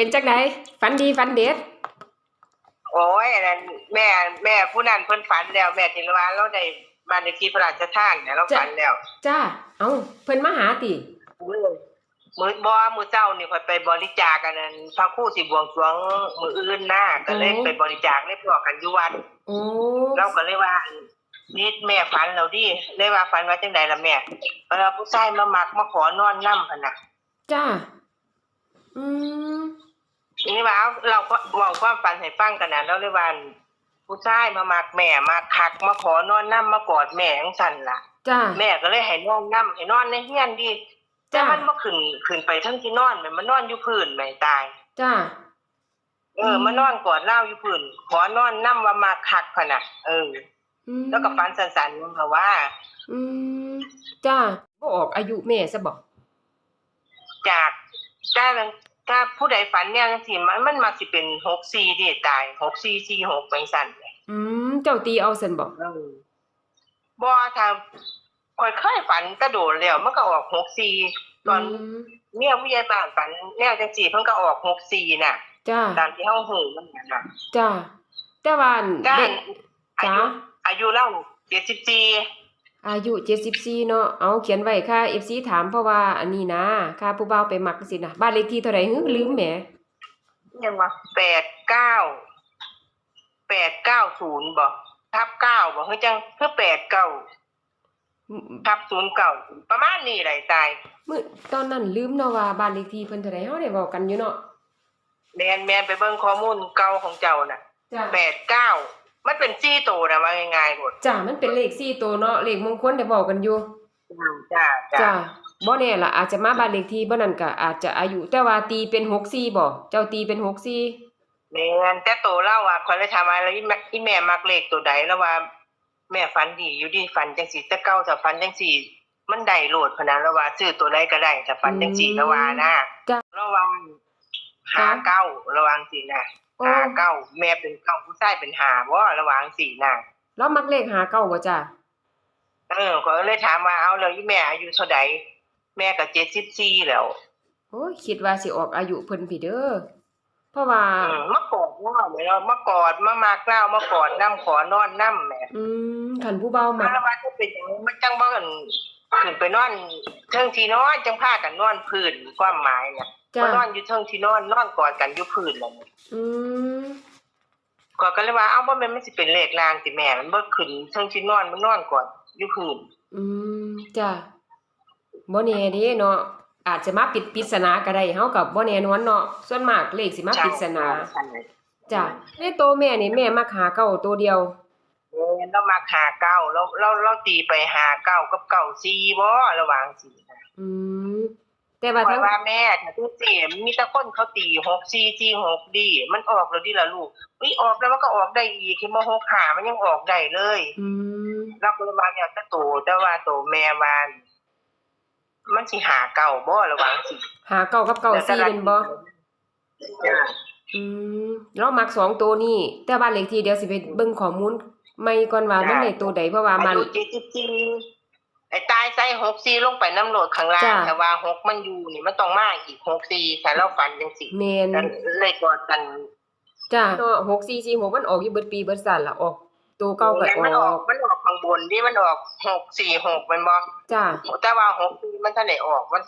เป็นจังไดฝันดีฝันเด็ด โอ้ยอันนั้นแม่แม่ผู้นั้นเพิ่นฝันแล้ว แม่จิรวาเราได้บ้านเลขที่พระราชทานเนี่ยเราฝันแล้วจ้า เอ้าเพิ่นมาหาติมื้อมื้อบ่มื้อเจ้านี่ค่อยไปบริจาคกันนั้นพระครูสิบวงสรวงมื้ออื่นหน้าก็เลยไปบริจาคเลยพวกกันอยู่วัดโอ้เราก็เลยว่านี่แม่ฝันแล้วดิเลยว่าฝันว่าจังไดล่ะแม่เออผู้ชายมามักมาขอนอนนำหั่นน่ะจ้า อืม ทีนี้ว่าเอาเราก็เว้าความฝันให้ฟังกันน่ะเราเลยว่าผู้ชายมามักแม่มาคักมาขอนอนนำมากอดแม่จังซั่นล่ะจ้าแม่ก็เลยให้นอนนํให้นอนในเฮียนดิแต่จ้ะมันบ่ขึ้นขึ้นไปทั้งที่นอนแม่มันนอนอยู่พื้นแม่ตาย จ้าเออมมานอนกอดเล่าอยู่พื้นขอนอนนํว่ามาคักพะน่ะเอออืมแล้วก็ฝันสั้นๆมันก็ว่า อืมจ้าบ่ออกอายุแม่ซะบ่จากถ้า ถ้าผู้ใดฝันเนี่ยจังซี่มันมันมักสิเป็น64ดิตาย6446ไปสั่นเลยอืมเจ้าตีเอาซั่นบ่เออบ่ถ้าข่อยเคยฝันกระโดดแล้วมันก็ออก64ตอนมเมียผู้ใหญ่บ้านฝันแนวจังซี่เพิ่นก็ออก64น่ะจ้าตามที่เฮาฮู้มันน่ะนะจ้าแต่ว่าอันด้าเด็นกอาจ้ายุอายุเล่า74 อายุ74เนาะ เอาเขียนไว้ค่ะ FC ถามเพราะว่าอันนี้นะ ค่าผู้บ่าวไปมักสินะบ้านเลขที่เท่าไหร่ฮึลืมแหมยังว่าแปดเก้าแปดเก้าศูนย์บ่ทับเก้าบ่เฮ้ยจังเพื่อแปดเก้าทับศูนย์เก้าประมาณนี้แหละตายมื้อตอนนั้นลืมเนาะว่าบ้านเลขที่เพิ่นเท่าไหร่เฮาได้เว้ากันอยู่เนาะแมนแมนไปเบิ่งข้อมูลเก่าของเจ้าน่ะจ้าแปดเก้า มันเป็นซี่โตนะว่าง่ายๆหมดจ้ามันเป็นเลข4ตัวเนาะเลขมงคลได้เว้ากันอยู่จ้าจ้าจ้าบ่แน่ล่ะอาจจะมาบ้านเลขที่บ่นั่นก็อาจจะอายุแต่ว่าตีเป็น64บ่เจ้าตีเป็น64แมนแต่โตเล่าว่าคนเลยถามว่าแล้วอีแม่อีแม่มักเลขตัวใดแล้วว่า แม่ฝันดีอยู่ดีฝันจังซี่แต่เก่าถ้าฝันจังซี่ มันได้โหลดพะนะแล้วว่าซื้อตัวใดก็ได้ถ้าฝันจังซี่แล้วว่านะจ้ะระวังหาเก้าระวังสินะโอ้ หาเก้าแม่เป็นเก้าผู้ชายเป็นหาบ่ระวังสินะแล้วมักเลขหาเก้าบ่จ้าเออก็เลยถามว่าเอาแล้วอีแม่อายุเท่าใดแม่ก็74แล้วโอ้ยคิดว่าสิออกอายุเพิ่นพี่เด้อเพราะว่าอืมมากอดเนาะแม่เนาะมากอดมามากเล่ามากอดน้ำขอนอนน้ำแหม่อืมคันผู้เบามักแล้วว่าจะเป็นหยังมันจังบ่กัน ขึ้นไปนอนเทิงที่นอนจังพากันนอนพื้นความหมายน่ะจ้าบ่นอนอยู่เทิงที่นอนนอนกอดกันอยู่พื้นนั่นอืมก็ก็เลยว่าเอ้าบ่แม่นมันสิเป็นเลขลางสิแม่ มันบ่ขึ้นเทิงที่นอนมันนอนกอดอยู่พื้นอืมจ้าบ่แน่เด้เนาะอาจจะมาปิดปริศนาก็ได้เฮากับบ่แน่นอนเนาะส่วนมากเลขสิมาปริศนาใช่จ้าในโตวแม่นี่แม่มักหาเก้าตัวเดียว เออเรามาหาเก้าเราเราเราตีไปหาเก้ากับเก้าสี่บ่ระหว่างสี่นะอืมแต่ว่าเพทั้งราะว่าแม่ถ้าที่สี่มีแต่คนเขาตีหกสี่สี่หกดีมันออกแล้วดิล่ะลูกอุ้ยออกแล้วมันก็ออกได้อีกที่บ่หกหามันยังออกได้เลยอืมเราก็เลยว่าเนี่ยแต่โตแต่ว่าโตแม่วานมันสิหาเก้าบ่ระหว่างสี่หาเก้ากับเก้าสี่เป็นบ่จ้ะอืมเรามักสองตัวนี่แต่บ้านเลขที่เดี๋ยวสิไปเบิ่งข้อมูล ใหม่ก่อนว่ามันได้ตัวใดเพราะว่ามันอายุเจ็ดสิบสี่ไอ้ตายใส่หกสี่ลงไปน้ำโหลดข้างล่างจ้ะแต่ว่าหกมันอยู่นี่มันต้องมาอีกหกสี่แต่เราฝันจังสี่แมนกันเลยกอดกันจ้าเนาะหกสี่สี่หกมันออกอยู่เบิดปีเบิดสันละออกตัวเก่าก็อมันอออกกมันออกข้างบนที่มันออกหกสี่หกมันบอกจ้าแต่ว่าหกสี่มันท่านไหนออกมัน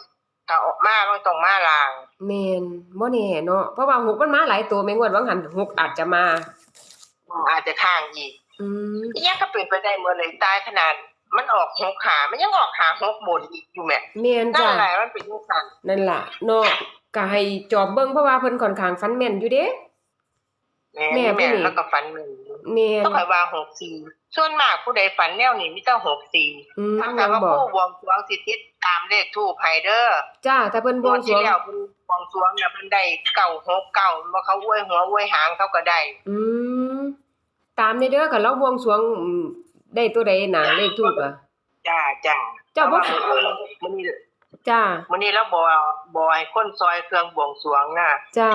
ถ้าออกมามันต้องมาลางแมนบ่แน่เนาะเพราะว่าหกมันมาหลายตัวแม่งวดว่างหันหกอาจจะมาอาจจะข้างอีก อืมอีกอย่างก็เป็นไปได้หมดเลยตายขนาด มันออกหกหามันยังออกหาหกบนอีกอยู่แม่แมนนั่จ้านแหละมันเป็นยังสันนั่นล่ะเนาะก็ให้จอบเบิ่งเพราะว่าเพิ่นค่อนข้างฟันแม่นอยู่เด้แม่แม่ผู้แม่นี่แล้วก็ฝันหนึ่งแม่นต้องคอยว่าหกสี่ส่วนมากผู้ใดฝันแนวนี้มีแต่หกสี่อืมถ้ายัแต่งว่าบอกผู้บวงสรวงสิติดตามเลขทูปไฮเดอร์จ้าถ้าเพิ่นบบววงงสรวงที่แล้วเพิ่นบวงสรวงเนี่ยเพิ่นได้เก่าหกเก่าว่าเขาอวยหัวอวยหางเขาก็ได้ อืม ตามในเด้อคันเราบวงสรวงอืมได้ตัวใดน่ะเลขถูกอะ จ้าจ้าเจ้าบ่ แต่ว่ามื้อนี้จ้า มื้อนี้เราบ่บ่ให้คนซอยเครื่องบวงสรวงน่ะจ้า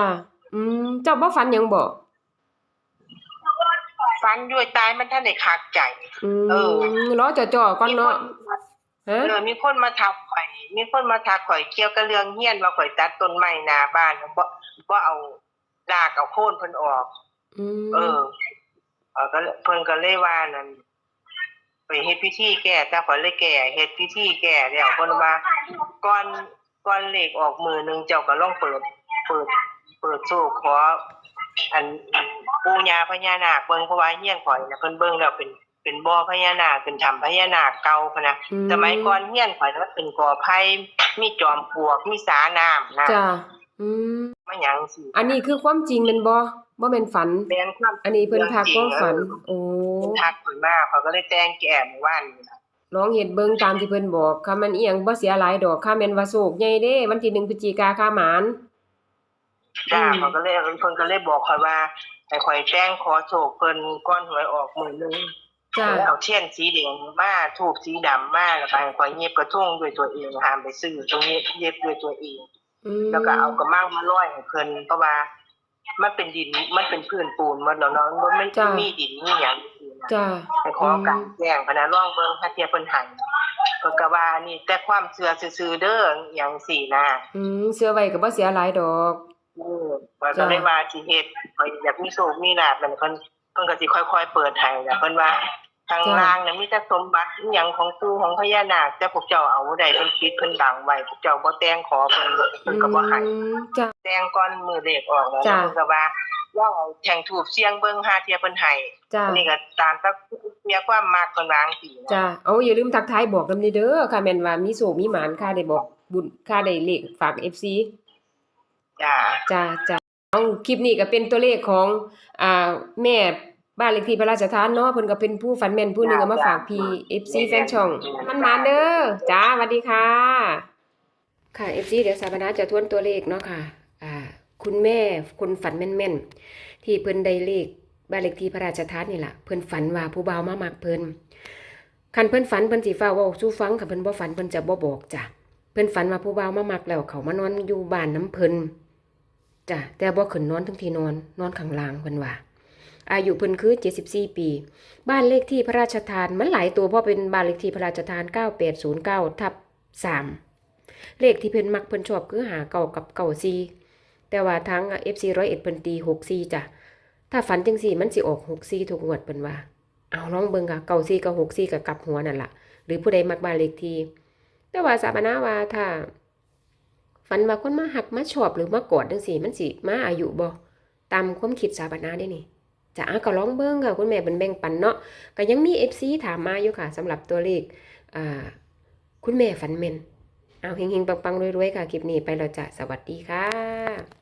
อืม เจ้าบ่ฝันหยังบ่ฟันด้วยตายมันท่านได้คักใจ อืเออ มรอจ่อๆก่อนเนาะ ฮะ เออมีคนมาทักข่อย มีคนมาทักข่อยเกี่ยวกับเรื่องเฮียนว่าข่อยตัดต้นไม้หน้าบ้านบ่บ่เอารากเอาโค่นเพิ่นออก อืมเออ เออก็เลยเพิ่นก็เลยว่านั่นไปเฮ็ดพิธีแก้แต่ข่อยเลยแก้เฮ็ดพิธีแก้แล้วเพิ่นว่าก่อนก่อนเลขออกมือหนึงเจ้าก็ลองเปิด เปิด เปิดโชคขออันปู่ย่าพญานาคเบิ่งเพราะว่าเฮียนข่อยน่ะเพิ่นเบิ่งแล้วเป็นเป็นบ่อพญานาคเป็นถ้ำพญานาคเก่าพุ่นน่ะอืสมัยก่อนเฮียนข่อยมันเป็นกอไผ่มีจอมปลวกมีสาน้ำนะจ้ะอืมมาหยังสิอันนี้คือความจริงแม่นบ่ บ่แม่นฝัน แม่นความอันนี้เพิ่นทักความฝัน โอ้เพิ่นทักข่อยมาเขาก็เลยแต่งแก้เมื่อวานนี่ล่ะลองเฮ็ดเบิ่งตามที่เพิ่นบอกค่ะมันอีหยังบ่เสียหลายดอกค่ะแม่นว่าโศกใหญ่เด้ วันที่1พฤศจิกาค่าหมาน จ้าอืมเขาก็เลยเพิ่นก็เลยบอกข่อยว่าให้ข่อยแต่งขอโชคเพิ่นก่อนหวยออกมื้อหนึงจ้ะแล้วเอาเทียนสีแดงมาธูปสีดำมาแล้วก็ให้ข่อยเย็บกระทงด้วยตัวเองห้ามไปซื้อตรงนี้เย็บด้วยตัวเองอืมแล้วก็เอากระมังมาร้อยให้เพิ่นเพราะว่า มันเป็นดินมันเป็นพื้นปูนหมดแล้วเนาะมันไม่จ้ะ มีดินมีหยังอยู่นะ จ้ะให้ขอกันแจ้งพะนะร่องเบิ่งถ้าเทียบเพิ่นให้เพิ่นก็ว่านี่แต่ความเชื่อซื่อๆเด้ออหยังสี่นะอืมเสื้อไว้ก็บ่เสียหลายดอก เออเพิ่นก็เลยว่าสิเฮ็ดข่อยอยากมีโชคมีลาภนั่นเพิ่นเพิ่นก็สิค่อยๆเปิดให้แหละเพิ่นว่า ทางล่างน่ะมีแต่สมบัติอิหยังของปู่ของพญานาคแต่พวกเจ้าเอาบ่ได้เพิ่นปิดเพิ่นบังไว้พวกเจ้าบ่แต่งขอเพิ่นเพิ่นก็บ่ให้อืมจ้ะแต่งก่อนมือเลขออกแล้วจ้ะเพิ่นก็ว่าลองเอาแทงถูกเสียงเบิ่งหาเทียเพิ่นให้จ้ะอันนี้ก็ตามกับเมียความมักเพิ่นวาจั่งซี้นะจ้ะเอาอย่าลืมทักทายบอกนำเด้อค่ะแม่นว่ามีโศกมีหมานค่าได้บอกบุญค่าได้เลขฝาก FC จ้าจ้ะจ้ะเอาคลิปนี้ก็เป็นตัวเลขของอ่าแม่ บ้านเลขที่พระราชทานเนาะเพิ่นก็เป็นผู้ฝันแม่นผู้หนึงเอามาฝากพี่ FC แฟนช่องมันมาเด้อจ้าสวัสดีค่ะ ค่ะ FC เดี๋ยวสถาปนาจะทวนตัวเลขเนาะค่ะ อ่า คุณแม่คนฝันแม่นๆ ที่เพิ่นได้เลขบ้านเลขที่พระราชทานนี่ล่ะเพิ่นฝันว่าผู้บ่าวมามักเพิ่นคันเพิ่นฝันเพิ่นสิฟ้าเว้าสู่ฟังคันเพิ่นบ่ฝันเพิ่นจะบ่บอกจ้ะเพิ่นฝันว่าผู้บ่าวมามักแล้วเขามานอนอยู่บ้านน้ำเพิ่นจ้ะแต่บ่ขึ้นนอนทั้งที่นอนนอนข้างล่างเพิ่นว่า อายุเพิ่นคือ 74 ปี บ้านเลขที่พระราชทานมันหลายตัวเพราะเป็นบ้านเลขที่พระราชทาน 9809ทับ3เลขที่เพิ่นมักเพิ่นชอบคือหาเก่ากับเก่าซีแต่ว่าทั้ง FC 101เพิ่นตี64จ้ะถ้าฝันจังสี่มันสิออก64ทุกงวดเพิ่นว่า เอาลองเบิ่งค่ะเก่าซีกับ64กับกลับหัวนั่นล่ะ หรือผู้ใดมักบ้านเลขที่แต่ว่าสาบนาว่าถ้าฝันว่าคนมาหักมาชอบหรือมากอดจังสี่ มันสิมาอายุบ่ตามความคิดสาบนาได้นี่ จะอะก็ลองเบิ้งค่ะ คุณแม่เป็นแบ่งปันเนาะก็ยังมี FC ถามมาอยู่ค่ะสำหรับตัวเลขอ่าคุณแม่ฝันเม่นเอาเฮงๆปังๆรวยๆค่ะ คลิปนี้ไปเราจะสวัสดีค่ะ